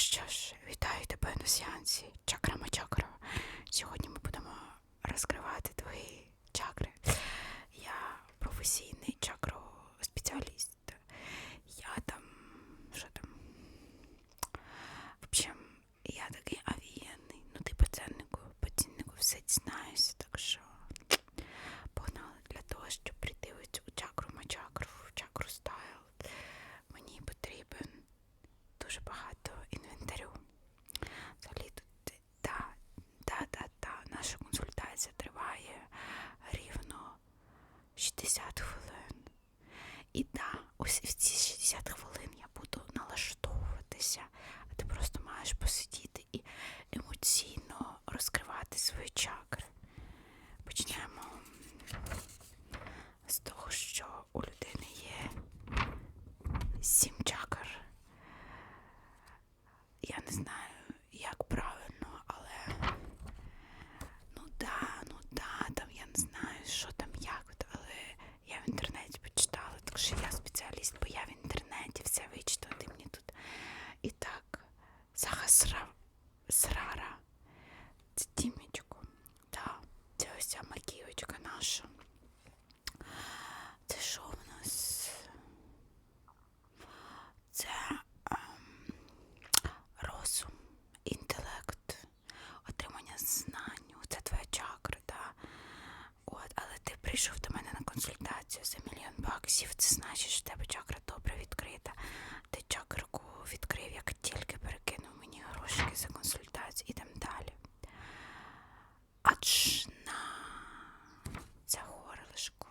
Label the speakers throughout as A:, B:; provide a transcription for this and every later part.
A: що ж, вітаю тебе на сеансі Чакрама Чакра. Сьогодні ми будемо розкривати твої чакри. Я професійний чакроспеціаліст. Я там. Що там? В общем, я такий авієнний. Ну ти по ценнику, по ціннику все дізнаюся, так що погнали для того, щоб прийти в цю чакру мачакру, в чакру стайл. Мені потрібен дуже багато інвентарю. Взагалі тут та, та, та, та, наша консультація триває рівно 60 хвилин. І да, ось в ці 60 хвилин я буду налаштовуватися, а ти просто маєш посидіти і емоційно розкривати свої чакри. Почнемо з того, що у людини є сім чакр. Я не знаю, як правильно, але ну да, ну да, там я не знаю, що там як, от, але я в інтернеті почитала, так що я спеціаліст, бо я в інтернеті все вичитала, ти мені тут. І так, Сахасра Срара. Це тімечко. Да, це ось ця маківочка наша. Це що в нас? Це ем, розум, інтелект, отримання знань. Це твоя чакра, да? От, але ти прийшов до мене на консультацію за мільйон баксів. Це значить, що в тебе чакра добре відкрита. Ти чакрку відкрив, як тільки перекинув мені грошики за консультацію. Ідемо далі. Аджна. Це горлишко.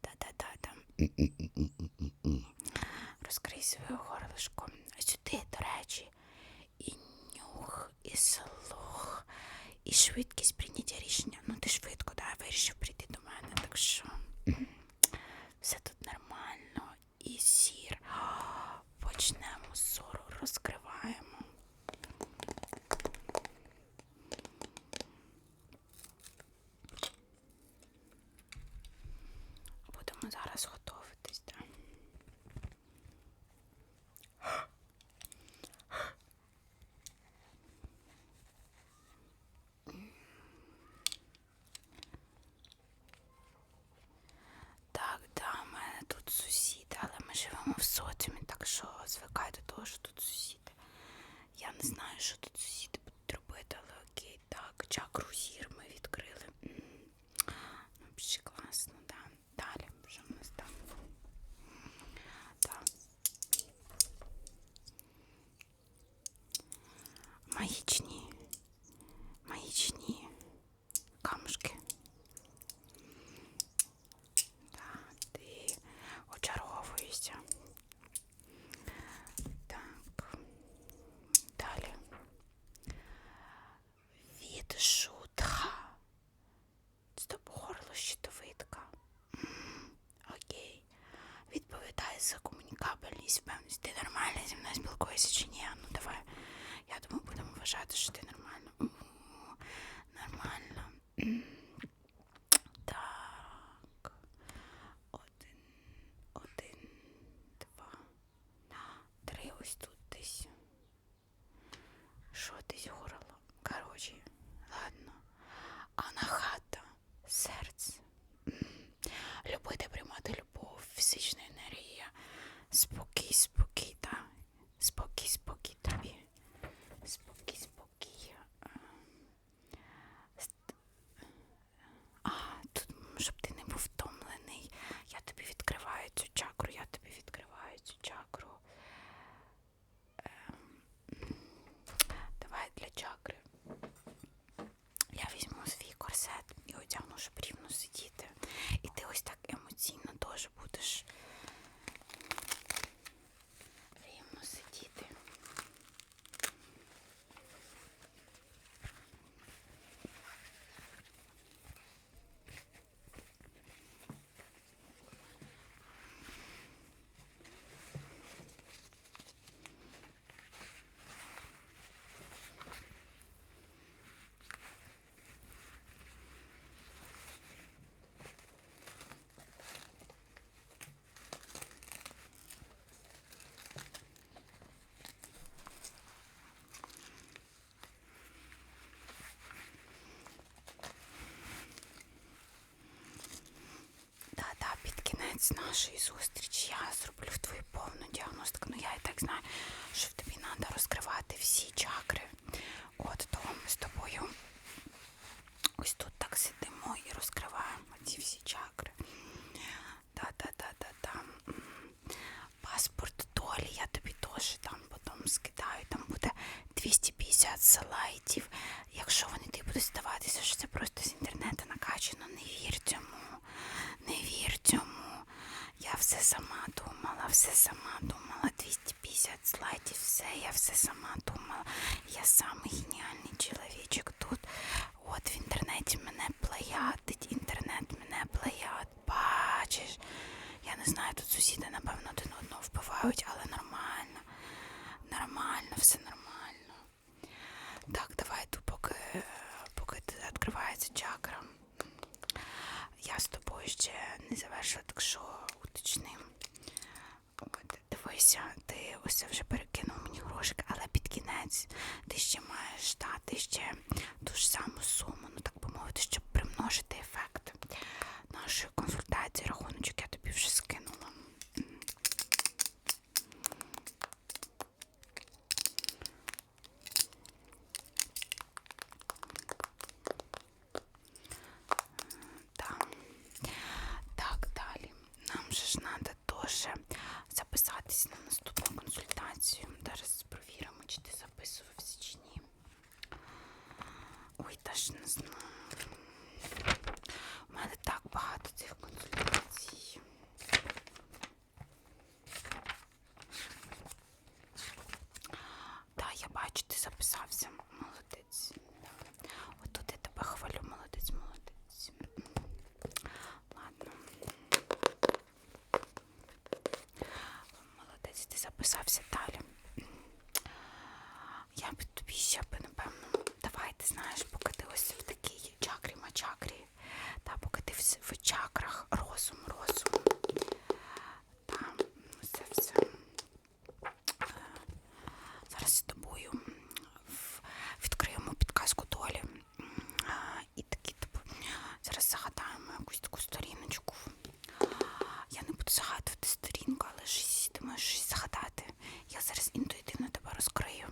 A: Та-та-та там. Розкрий своє горлишко. Сюди, до речі, і нюх, і слух, і швидкість прийняття рішення. Ну, ти швидко, да, вирішив прийти до мене, так що все тут нормально. І зір. Почнемо з зору, розкриваємо. Будемо зараз готуватись, да. Так, да, в мене тут сусіди, але в соціумі, так що звикай до того, що тут сусіди. Я не знаю, що тут сусіди будуть робити, але окей, так, чакру зір Ти нормально зі мною спілкуєшся чи ні? Ну давай. Я думаю, будемо вважати, що ти нормально. М, Нормально. М. Так. Один, один, два, три ось тут десь. Що десь горло? Коротше, ладно. Анахата, серце. М. Любити приймати любов, фізична енергія. Спокій, спокій, так. Спокій, спокій тобі. Спокій, спокій. Е, ст- А, тут, м, щоб ти не був втомлений. Я тобі відкриваю цю чакру, я тобі відкриваю цю чакру. Ем, м, Давай для чакри. Я візьму свій корсет і одягну, щоб рівно сидіти. І ти ось так емоційно теж будеш нашої зустрічі я зроблю твою повну діагностику. Ну я і так знаю, що тобі треба розкривати всі чакри. От того ми з тобою ось тут так сидимо і розкриваємо ці всі чакри. М. Паспорт долі я тобі теж там потім скидаю. Там буде 250 слайдів. Якщо вони тобі будуть здаватися, що це просто з інтернету накачано, не вір цьому. Не вір цьому. Я все сама думала, все сама думала. 250 слайдів, все, я все сама думала. Я самий геніальний чоловічок тут. От в інтернеті мене плеядить, інтернет мене плеяд. Бачиш. Я не знаю, тут сусіди, напевно, один одного вбивають, але нормально. Нормально, все нормально. Так, давай тут поки, поки відкривається чакра. Я з тобою ще не завершила, так що уточним. От, дивися, ти ось вже перекинув мені грошик, але під кінець ти ще маєш дати ще ту ж саму суму, ну так би мовити, щоб примножити ефект нашої консультації. Рахуночок я тобі вже скинула. Так. Так, далі. Нам же ж треба теж записатись на наступну консультацію. Зараз провіримо, чи ти записувався чи ні. Ой, та ж не знаю. У мене так багато цих консультацій. Так, я бачу, ти записався. Молодець. От тут я тебе хвалю, молодець, молодець. Ладно. Молодець, ти записався далі. Я б тобі ще б, напевно, давай ти знаєш, поки ти ось в такій чакрі мачакрі, та поки ти в, с- в чакрах розум, розум. Там це все. Е, Зараз з тобою в- відкриємо підказку долі. А, І такі типу, зараз загадаємо якусь таку сторіночку. Я не буду загадувати сторінку, але щось ти можеш щось загадати. Я зараз інтуїтивно тебе розкрию.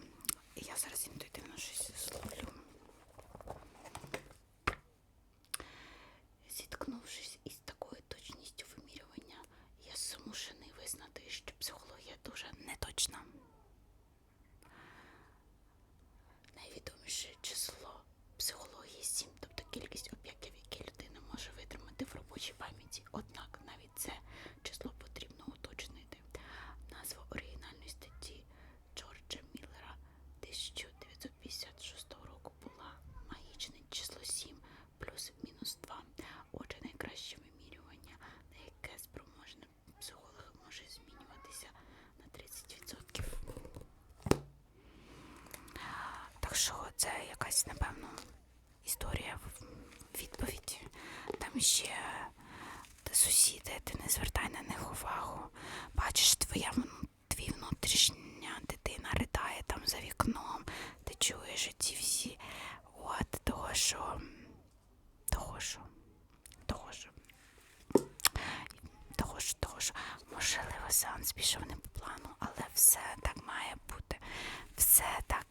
A: І я зараз інтуїтивно щось зловлю. Зіткнувшись із такою точністю вимірювання, я змушений визнати, що психологія дуже неточна. Найвідоміше число психології 7, тобто кількість об'єктів, які людина може витримати в робочій пам'яті. Однак навіть це ще сусіди, ти не звертай на них увагу. Бачиш, твоя твій внутрішня дитина ридає там за вікном. Ти чуєш ці всі. От того, що. Того, що. Того, що. Того ж, того ж, можливо, сеанс пішов не по плану, але все так має бути. Все так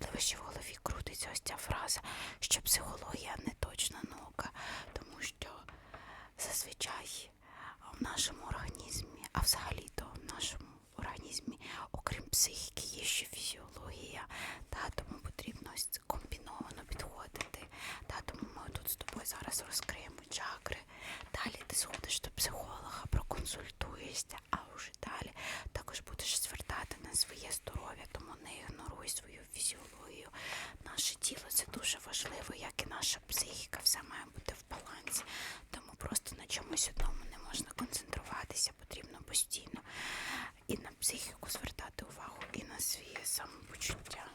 A: можливо ще в голові крутиться ось ця фраза, що психологія не точна наука, тому що зазвичай в нашому організмі, а взагалі-то в нашому організмі, окрім психіки, є ще фізіологія, та тому потрібно комбіновано підходити. Та тому ми тут з тобою зараз розкриємо чакри. Далі ти сходиш до психолога, проконсультуєшся, а вже далі також будеш звертати на своє здоров'я, тому не ігноруй свою фізіологію. Наше тіло це дуже важливо, як і наша психіка, все має бути в балансі. Тому просто на чомусь одному не можна концентруватися, потрібно постійно і на психіку звертати увагу, і на своє самопочуття.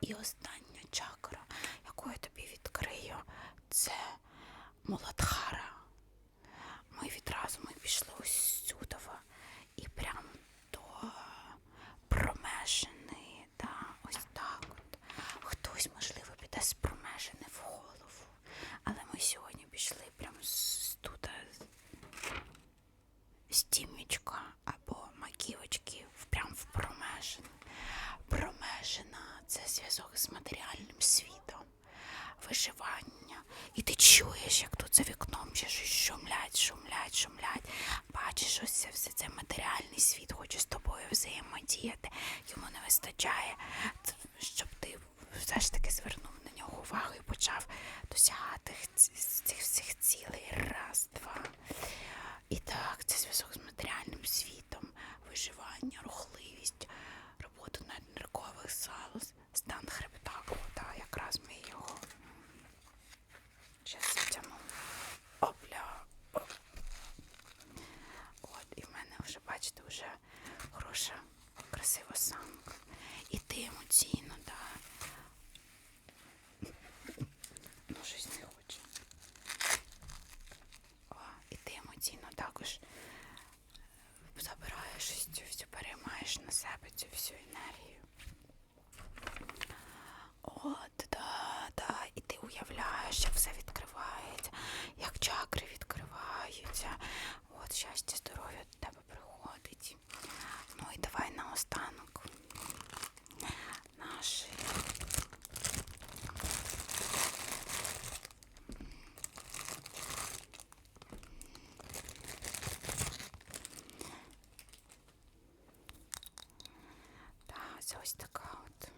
A: І остання чакра, яку я тобі відкрию, це Муладхара. Ми відразу ми пішли ось сюдова і прямо до промежини. Да, ось так от. Хтось, можливо, піде з промежини в голову. Але ми сьогодні пішли прямо з тут з тімечка або маківочки в- прям в промежину. Промежина це зв'язок з матеріальним світом, виживання. І ти чуєш, як тут за вікном шумлять, шумлять, шумлять. Бачиш, ось це все це матеріальний світ хоче з тобою взаємодіяти. Йому не вистачає, щоб ти все ж таки звернув на нього увагу і почав досягати цих всіх цілей. Раз, два. І так, це зв'язок з матеріальним світом, виживання, рухливість, робота надниркових залоз, стан хребта. О, якраз ми його. Зараз затягну. Опля. Оп. От, і в мене вже, бачите, вже хороша, красива самка. І ти емоційно, да. Ну, щось не хоче. О, і ти емоційно також е, забираєш ось цю всю, переймаєш на себе цю всю енергію. От, да, да, і ти уявляєш, все відкривається, як чакри відкриваються. От щастя, здоров'я до тебе приходить. Ну і давай наостанок. Наші Так, це ось така от.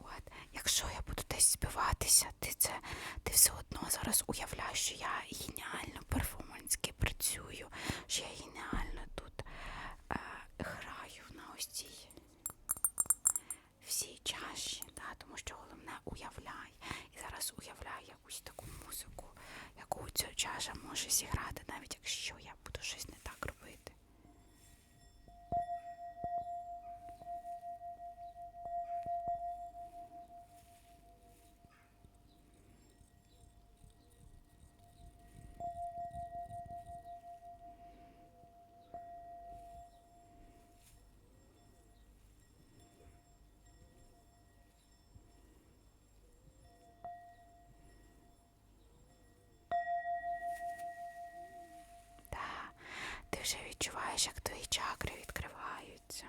A: От, якщо я буду десь співатися, ти це ти все одно зараз уявляєш, що я геніально перформанськи працюю, що я геніально тут е, граю на ось цій всій чаші, да, тому що головне уявляй. І зараз уявляй якусь таку музику, яку ця чаша може зіграти, навіть якщо я буду щось не відчуваєш, як твої чакри відкриваються.